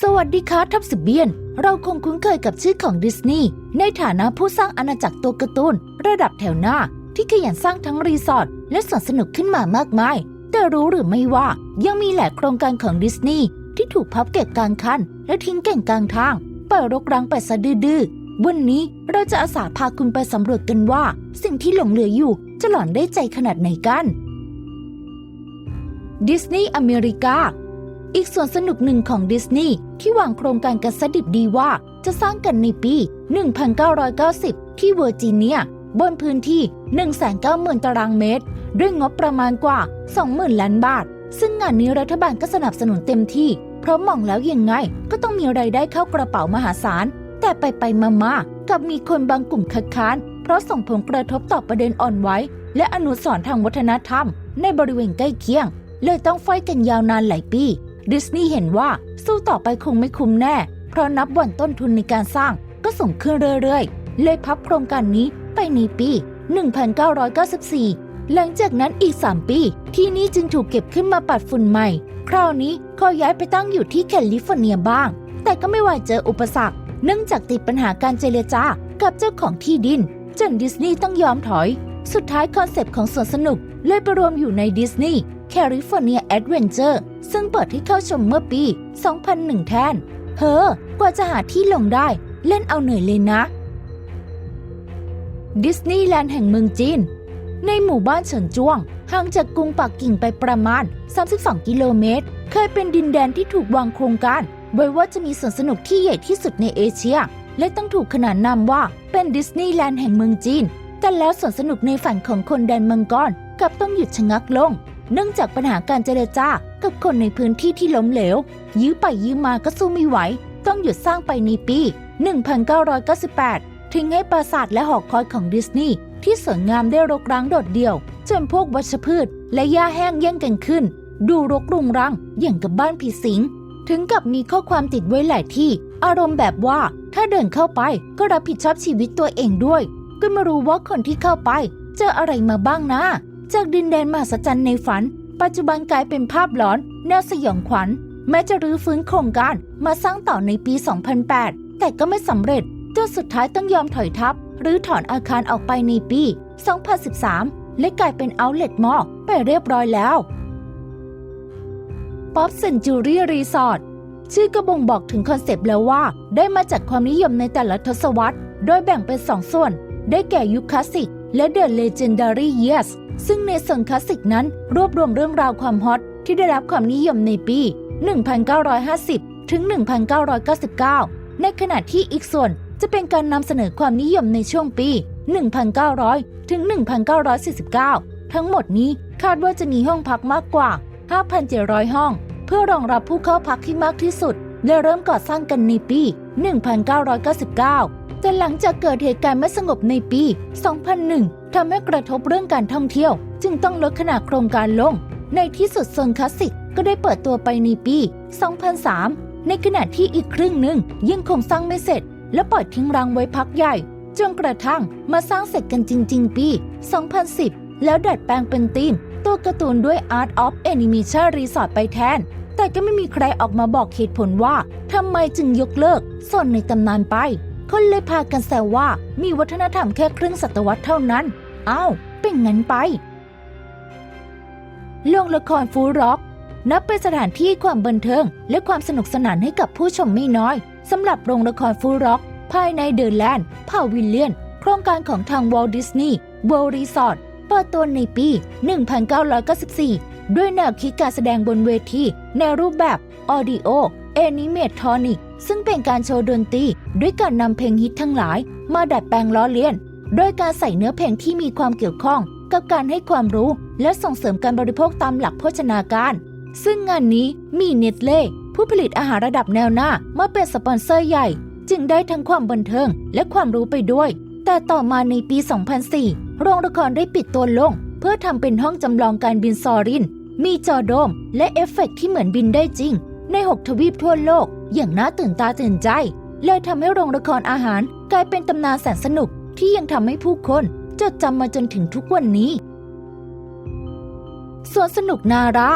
สวัสดีค่ะทับสิบเบียน เราคงคุ้นเคยกับชื่อของดิสนีย์ในฐานะผู้สร้างอาณาจักรตัวการ์ตูนระดับแถวหน้า ที่ขยันสร้างทั้งรีสอร์ทและสวนสนุกขึ้นมามากมาย แต่รู้หรือไม่ว่ายังมีหลายโครงการของดิสนีย์ที่ถูกพับเก็บกลางคัน และทิ้งเก่งกลางทางปล่อยรกร้างไปซะดื้อวันนี้เราจะอาสาพาคุณไปสำรวจกันว่า สิ่งที่หลงเหลืออยู่จะหลอนได้ใจขนาดไหนกันดิสนีย์อเมริกา อีกส่วนสนุกหนึ่งของดิสนีย์ที่วางโครงการกันสดิบดีว่า จะสร้างกันในปี 1990 ที่เวอร์จิเนีย บนพื้นที่ 190,000 ตารางเมตร ด้วยงบประมาณกว่า 20,000 ล้านบาท ซึ่งงานนี้รัฐบาลก็สนับสนุนเต็มที่ เพราะมองแล้วยังไง ก็ต้องมีไรายได้เข้ากระเป๋ามหาศาล แต่ไปไปมามากับมีคนบางกลุ่มคัดค้าน เพราะส่งผลกระทบต่อประเด็นอ่อนไหวและอนุสรณ์ทางวัฒนธรรม ในบริเวณใกล้เคียง เลยต้องไฟกันยาวนานหลายปี ดิสนีย์เห็นว่าสู้ต่อไปคงไม่คุ้มแน่ เพราะนับวันต้นทุนในการสร้างก็สูงขึ้นเรื่อยๆ เลยพับโครงการนี้ไปในปี 1994 หลังจากนั้นอีก 3 ปี ที่นี่จึงถูกเก็บขึ้นมาปัดฝุ่นใหม่ คราวนี้ก็ย้ายไปตั้งอยู่ที่แคลิฟอร์เนียบ้าง แต่ก็ไม่ไหวเจออุปสรรค เนื่องจากติดปัญหาการเจรจากับเจ้าของที่ดิน จนดิสนีย์ต้องยอมถอย สุดท้ายคอนเซปต์ของสวนสนุกเลยไปรวมอยู่ในดิสนีย์แคลิฟอร์เนียแอดเวนเจอร์ซึ่งเปิดให้เข้าชมเมื่อปี 2001 แทน เฮ้อกว่าจะหาที่ลงได้ เล่นเอาเหนื่อยเลยนะ ดิสนีย์แลนด์แห่งเมืองจีน ในหมู่บ้านเฉินจวง ห่างจากกรุงปักกิ่งไปประมาณ 32 กิโลเมตร เคยเป็นดินแดนที่ถูกวางโครงการ ไว้ว่าจะมีสวนสนุกที่ใหญ่ที่สุดในเอเชีย และต้องถูกขนานนามว่าเป็นดิสนีย์แลนด์แห่งเมืองจีน แต่แล้วสวนสนุกในฝันของคนแดนมังกรกลับต้องหยุดชะงักลง เนื่องจากปัญหาการเจรจากับคนในพื้นที่ที่ล้มเหลว ยื้อไปยื้อมาก็สู้ไม่ไหว ต้องหยุดสร้างไปในปี 1998 ทิ้งให้ปราสาทและหอคอยของดิสนีย์ที่สวยงามได้รกร้างโดดเดี่ยว จนพวกวัชพืช และหญ้าแห้งแย่งกันขึ้น ดูรกรุงรังอย่างกับบ้านผีสิง ถึงกับมีข้อความติดไว้หลายที่ อารมณ์แบบว่าถ้าเดินเข้าไปก็รับผิดชอบชีวิตตัวเองด้วย ก็ไม่รู้ว่าคนที่เข้าไป เจออะไรมาบ้างนะ จากดินแดนมหัศจรรย์ในฝัน ปัจจุบันกลายเป็นภาพหลอนแนวสยองขวัญ แม้จะรื้อฟื้นโครงการมาสร้างต่อในปี 2008 แต่ก็ไม่สำเร็จจนสุดท้ายต้องยอมถอยทับ หรือถอนอาคารออกไปในปี 2013 และกลายเป็นเอาเล็ตมอไปเรียบร้อยแล้วป๊อปเซนจูรี่รีสอร์ทชื่อก็บ่งบอกถึงคอนเซปต์แล้วว่า ได้มาจากความนิยมในแต่ละทศวรรษ โดยแบ่งเป็นสองส่วน ได้แก่ยุคคลาสสิก และเดอะเลเจนดารีเยสซึ่งในส่วนคลาสสิกนั้นรวบรวมเรื่องราวความฮอตที่ได้รับความนิยมในปี 1950 ถึง 1999 ในขณะที่อีกส่วนจะเป็นการนำเสนอความนิยมในช่วงปี 1900 ถึง 1949 ทั้งหมดนี้คาดว่าจะมีห้องพักมากกว่า 5,700 ห้อง เพื่อรองรับผู้เข้าพักที่มากที่สุด และเริ่มก่อสร้างกันในปี 1999 แต่หลังจากเกิดเหตุการณ์ไม่สงบในปี 2001 ทำให้กระทบเรื่องการท่องเที่ยว จึงต้องลดขนาดโครงการลง ในที่สุดโซนคลาสสิกก็ได้เปิดตัวไปในปี 2003 ในขณะที่อีกครึ่งหนึ่งยังคงสร้างไม่เสร็จ และปล่อยทิ้งรังไว้พักใหญ่ จนกระทั่งมาสร้างเสร็จกันจริง ๆ ปี 2010 แล้วดัดแปลงเป็นธีมตัวการ์ตูนด้วย Art of Animation Resort ไปแทน แต่ก็ไม่มีใครออกมาบอกเหตุผลว่าทำไมจึงยกเลิกส่วนในตำนานไป คนเลยพากันแซวว่ามีวัฒนธรรมแค่ครึ่งศตวรรษเท่านั้น อ้าว เป็นงั้นไปโรงละครฟูร็อก นับเป็นสถานที่ความบันเทิง และความสนุกสนานให้กับผู้ชมไม่น้อยสำหรับโรงละครฟูร็อก ภายในเดอะแลนด์พาวิลเลียน โครงการของทางวอลดิสนีย์เวิลด์รีสอร์ทเปิดตัวในปี 1994 ด้วยแนวคิดการแสดงบนเวที ในรูปแบบออดิโอแอนิเมทอนิก ซึ่งเป็นการโชว์ดนตรีด้วยการนำเพลงฮิตทั้งหลาย มาดัดแปลงล้อเลียน โดยการใส่เนื้อเพลงที่มีความเกี่ยวข้อง กับการให้ความรู้และส่งเสริมการบริโภคตามหลักโภชนาการ ซึ่งงานนี้มีเนตเล่ผู้ผลิตอาหารระดับแนวหน้ามาเป็นสปอนเซอร์ใหญ่ จึงได้ทั้งความบันเทิงและความรู้ไปด้วย แต่ต่อมาในปี 2004 โรงละครได้ปิดตัวลง เพื่อทำเป็นห้องจำลองการบินซอริน มีจอโดม และเอฟเฟกต์ที่เหมือนบินได้จริง ใน 6 ทวีปทั่วโลก อย่างน่าตื่นตาตื่นใจ เลยทำให้โรงละครอาหารกลายเป็นตำนานแสนสนุกที่ยังทำให้ผู้คนจดจำมาจนถึงทุกวันนี้สวนสนุกนารา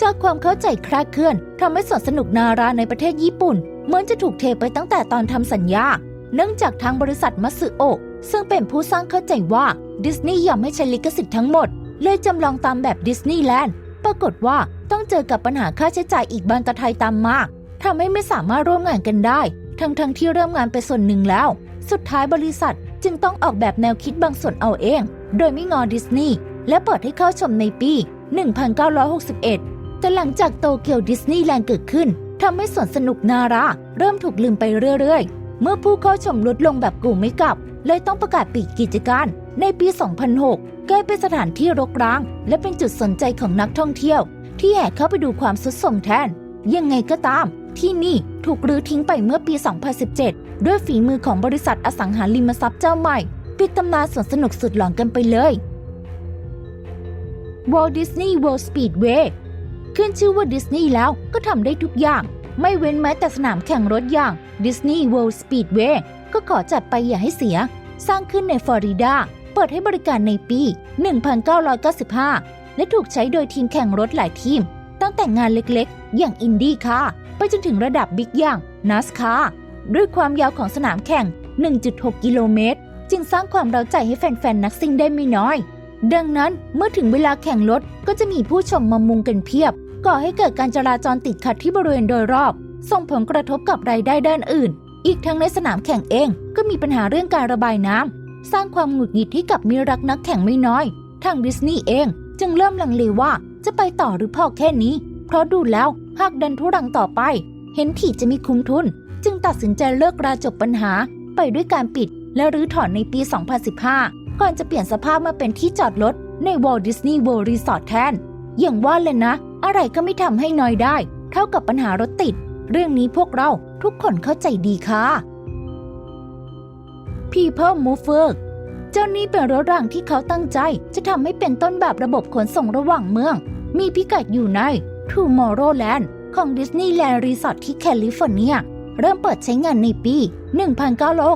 จากความเข้าใจคลาดเคลื่อนทำให้สวนสนุกนาราในประเทศญี่ปุ่น เหมือนจะถูกเทไปตั้งแต่ตอนทำสัญญา เนื่องจากทางบริษัทมัตสึโอะซึ่งเป็นผู้สร้างเข้าใจว่าดิสนีย์ยอมให้ใช้ลิขสิทธิ์ทั้งหมด เลยจำลองตามแบบดิสนีย์แลนด์ ปรากฏว่าต้องเจอกับปัญหาค่าใช้จ่ายอีกบานตะไทยตามมาทำให้ไม่สามารถร่วมงานกันได้ ทั้งๆทที่เริ่มงานไปส่วนหนึ่งแล้ว สุดท้ายบริษัทจึงต้องออกแบบแนวคิดบางส่วนเอาเอง โดยไม่งอดิสนีย์และเปิดให้เข้าชมในปี 1961 แต่หลังจากโตเกียวดิสนีย์แลนด์เกิดขึ้นทำให้สวนสนุกนารา เริ่มถูกลืมไปเรื่อยๆ เมื่อผู้เข้าชมลดลงแบบกูไม่กลับ เลยต้องประกาศปิดกิจการ ในปี 2006 กลายเป็นสถานที่รกร้าง และเป็นจุดสนใจของนักท่องเที่ยว ที่แห่เข้าไปดูความสุดโทรมแทน ยังไงก็ตาม ที่นี่ถูกรื้อทิ้งไปเมื่อปี 2017 ด้วยฝีมือของบริษัทอสังหาริมทรัพย์เจ้าใหม่ ปิดตำนานสวนสนุกสุดหลอนกันไปเลย Walt Disney World Speedway ขึ้นชื่อว่าดิสนีย์แล้วก็ทำได้ทุกอย่าง ไม่เว้นแม้แต่สนามแข่งรถอย่าง Disney World Speedway ก็ขอจัดไปอย่าให้เสีย สร้างขึ้นในฟลอริดา เปิดให้บริการในปี 1995 และถูกใช้โดยทีมแข่งรถหลายทีม ตั้งแต่งานเล็กๆ อย่างอินดี้คาร์ไปจนถึงระดับบิ๊กอย่าง NASCAR ด้วยความยาวของสนามแข่ง 1.6 กิโลเมตร จึงสร้างความเร้าใจให้แฟนๆ นักซิ่งได้ไม่น้อย ดังนั้นเมื่อถึงเวลาแข่งรถก็จะมีผู้ชมมามุงกันเพียบ ก่อให้เกิดการจราจรติดขัดที่บริเวณโดยรอบ ส่งผลกระทบกับรายได้ด้านอื่น อีกทั้งในสนามแข่งเองก็มีปัญหาเรื่องการระบายน้ำ สร้างความหงุดหงิดให้กับมิรักนักแข่งไม่น้อย ทางดิสนีย์เองจึงเริ่มลังเลว่าจะไปต่อหรือพอแค่นี้ เพราะดูแล้วหากดันทุรังต่อไป เห็นที่จะมีคุ้มทุน จึงตัดสินใจเลิกราจบปัญหา ไปด้วยการปิดและรื้อถอนในปี 2015 ก่อนจะเปลี่ยนสภาพมาเป็นที่จอดรถใน Walt Disney World Resort แทน อย่างว่าเลยนะ อะไรก็ไม่ทำให้น้อยได้ เท่ากับปัญหารถติด เรื่องนี้พวกเราทุกคนเข้าใจดีค่ะ People Mover เจ้านี้เป็นรถรางที่เขาตั้งใจ จะทำให้เป็นต้นแบบระบบขนส่งระหว่างเมือง มีพิกัดอยู่ใน Tomorrowland ของ Disneyland Resort ที่แคลิฟอร์เนีย เริ่มเปิดใช้งานในปี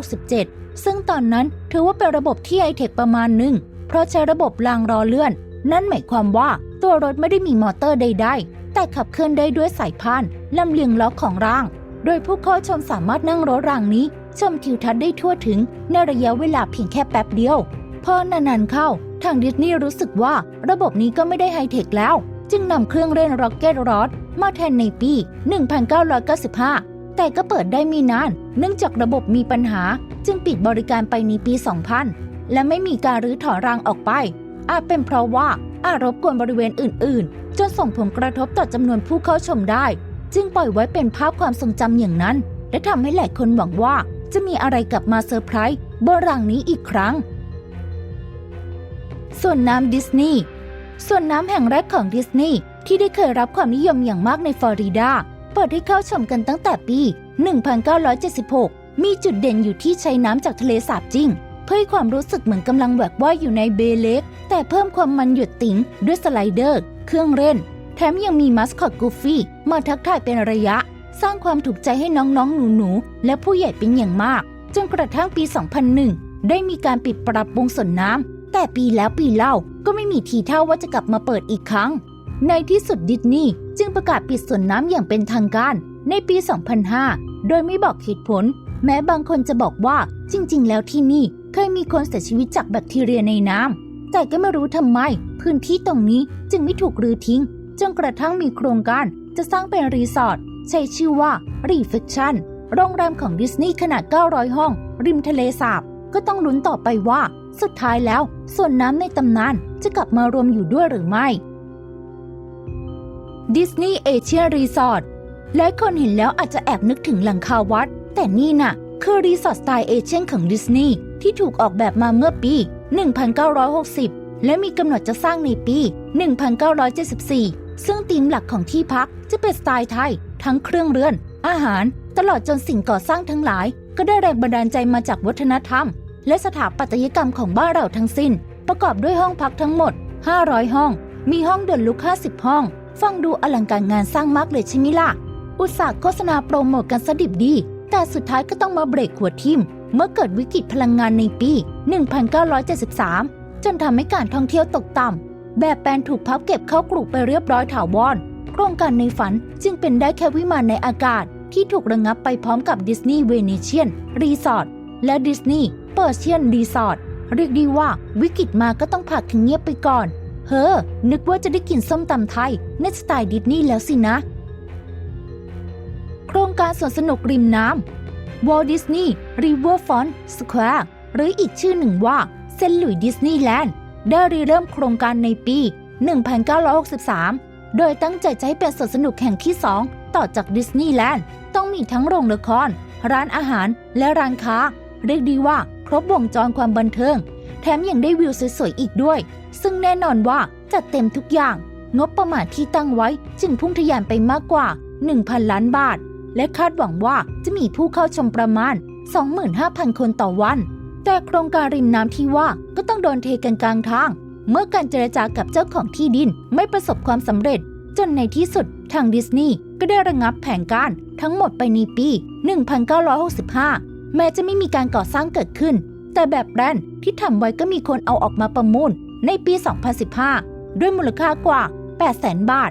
1967 ซึ่งตอนนั้นถือว่าเป็นระบบที่ไอเทคประมาณหนึ่ง เพราะใช้ระบบรางรอเลื่อน นั่นหมายความว่าตัวรถไม่ได้มีมอเตอร์ใดๆ แต่ขับเคลื่อนได้ด้วยสายพานลำเลียงล้อของราง โดยผู้เข้าชมสามารถนั่งรถรางนี้ ชมทิวทัศน์ได้ทั่วถึงในระยะเวลาเพียงแค่แป๊บเดียว พอนานๆเข้า ทางดิสนีย์รู้สึกว่าระบบนี้ก็ไม่ได้ไฮเทคแล้ว จึงนำเครื่องเล่น Rocket r o d มาแทนในปี 1995 แต่ก็เปิดได้ไม่นาน เนื่องจากระบบมีปัญหา จึงปิดบริการไปในปี 2000 และไม่มีการรื้อถอนรางออกไป อาจเป็นเพราะว่าอารบกวนบริเวณอื่น ๆ จนส่งผลกระทบต่อจำนวนผู้เข้าชมได้ จึงปล่อยไว้เป็นภาพความทรงจำอย่างนั้น และทำให้หลายคนหวังว่า จะมีอะไรกลับมาเซอร์ไพรส์บรางนี้อีกครั้ง ส่วนน้ำดิสนีย์ส่วนน้ำแห่งแรกของดิสนีย์ที่ได้เคยรับความนิยมอย่างมากในฟลอริดา เปิดให้เข้าชมกันตั้งแต่ปี 1976 มีจุดเด่นอยู่ที่ใช้น้ำจากทะเลสาบจริง เพื่อให้ความรู้สึกเหมือนกำลังแหวกว่ายอยู่ในเบเล็ก แต่เพิ่มความมันหยุดติ๋งด้วยสไลเดอร์ เครื่องเล่น แถมยังมีมัสคอตกูฟี่มาทักทายเป็นระยะ สร้างความถูกใจให้น้องๆ หนูๆ และผู้ใหญ่เป็นอย่างมาก จนกระทั่งปี 2001 ได้มีการปิดปรับปรุงส่วนน้ำ แต่ปีแล้วปีเล่าก็ไม่มีทีท่าว่าจะกลับมาเปิดอีกครั้ง ในที่สุดดิสนีย์จึงประกาศปิดส่วนน้ำอย่างเป็นทางการ ในปี 2005 โดยไม่บอกเหตุผล แม้บางคนจะบอกว่าจริง ๆ แล้วที่นี่เคยมีคนเสียชีวิตจากแบคทีเรียในน้ำ แต่ก็ไม่รู้ทำไม พื้นที่ตรงนี้จึงไม่ถูกรื้อทิ้ง จนกระทั่งมีโครงการจะสร้างเป็นรีสอร์ท ใช้ชื่อว่า Reflection โรงแรมของดิสนีย์ขนาด 900 ห้อง ริมทะเลสาบ ก็ต้องลุ้นต่อไปว่า สุดท้ายแล้ว ส่วนน้ำในตำนานจะกลับมารวมอยู่ด้วยหรือไม่ดิสนีย์เอเชียรีสอร์ทหลายคนเห็นแล้วอาจจะแอบนึกถึงหลังคาวัด แต่นี่น่ะ คือรีสอร์ทสไตล์เอเชียนของดิสนีย์ที่ถูกออกแบบมาเมื่อปี 1960 และมีกำหนดจะสร้างในปี 1974 ซึ่งธีมหลักของที่พักจะเป็นสไตล์ไทย ทั้งเครื่องเรือน อาหาร ตลอดจนสิ่งก่อสร้างทั้งหลาย ก็ได้แรงบันดาลใจมาจากวัฒนธรรม และสถาปัตยกรรมของบ้านเราทั้งสิ้น ประกอบด้วยห้องพักทั้งหมด 500 ห้อง มีห้องเดินลุก 50 ห้อง ฟังดูอลังการงานสร้างมากเลยใช่ไหมล่ะ อุตสาห์โฆษณาโปรโมทกันสดิบดี แต่สุดท้ายก็ต้องมาเบรกหัวทิ่มเมื่อเกิดวิกฤตพลังงานในปี 1973 จนทำให้การท่องเที่ยวตกต่ำ แบบแปลนถูกพับเก็บเข้ากรุไปเรียบร้อยถาวรโครงการในฝันจึงเป็นได้แค่วิมานในอากาศ ที่ถูกระงงับไปพร้อมกับดิสนีย์เวเนเชียนรีสอร์ทและดิสนีย์เปอร์เชียนรีสอร์ทเรียกได้ว่าวิกฤตมาก็ต้องผักเงียบไปก่อน เฮ้อ นึกว่าจะได้กินส้มตำไทยในสไตล์ดิสนีย์แล้วสินะ โครงการสวนสนุกริมน้ำ Walt Disney Riverfront Square หรืออีกชื่อหนึ่งว่าเซนหลุยดิสนีย์แลนด์ ได้ริเริ่มโครงการในปี 1963 โดยตั้งใจจะให้เป็นสวนสนุกแห่งที่ 2 ต่อจากดิสนีย์แลนด์ ต้องมีทั้งโรงละคร ร้านอาหารและร้านค้า เรียกดีว่าครบวงจรความบันเทิง แถมยังได้วิวสวยๆอีกด้วย ซึ่งแน่นอนว่าจัดเต็มทุกอย่าง งบประมาณที่ตั้งไว้จึงพุ่งทะยานไปมากกว่า 1,000 ล้านบาท และคาดหวังว่าจะมีผู้เข้าชมประมาณ 25,000 คนต่อวัน แต่โครงการริมน้ำที่ว่าก็ต้องโดนเทกันกลางทาง เมื่อการเจรจากับเจ้าของที่ดินไม่ประสบความสำเร็จ จนในที่สุดทางดิสนีย์ก็ได้ระงับแผนการทั้งหมดไปในปี 1965 แม้จะไม่มีการก่อสร้างเกิดขึ้น แต่แบบแรนที่ทำไว้ก็มีคนเอาออกมาประมูลในปี 2015 ด้วยมูลค่ากว่า 800,000 บาท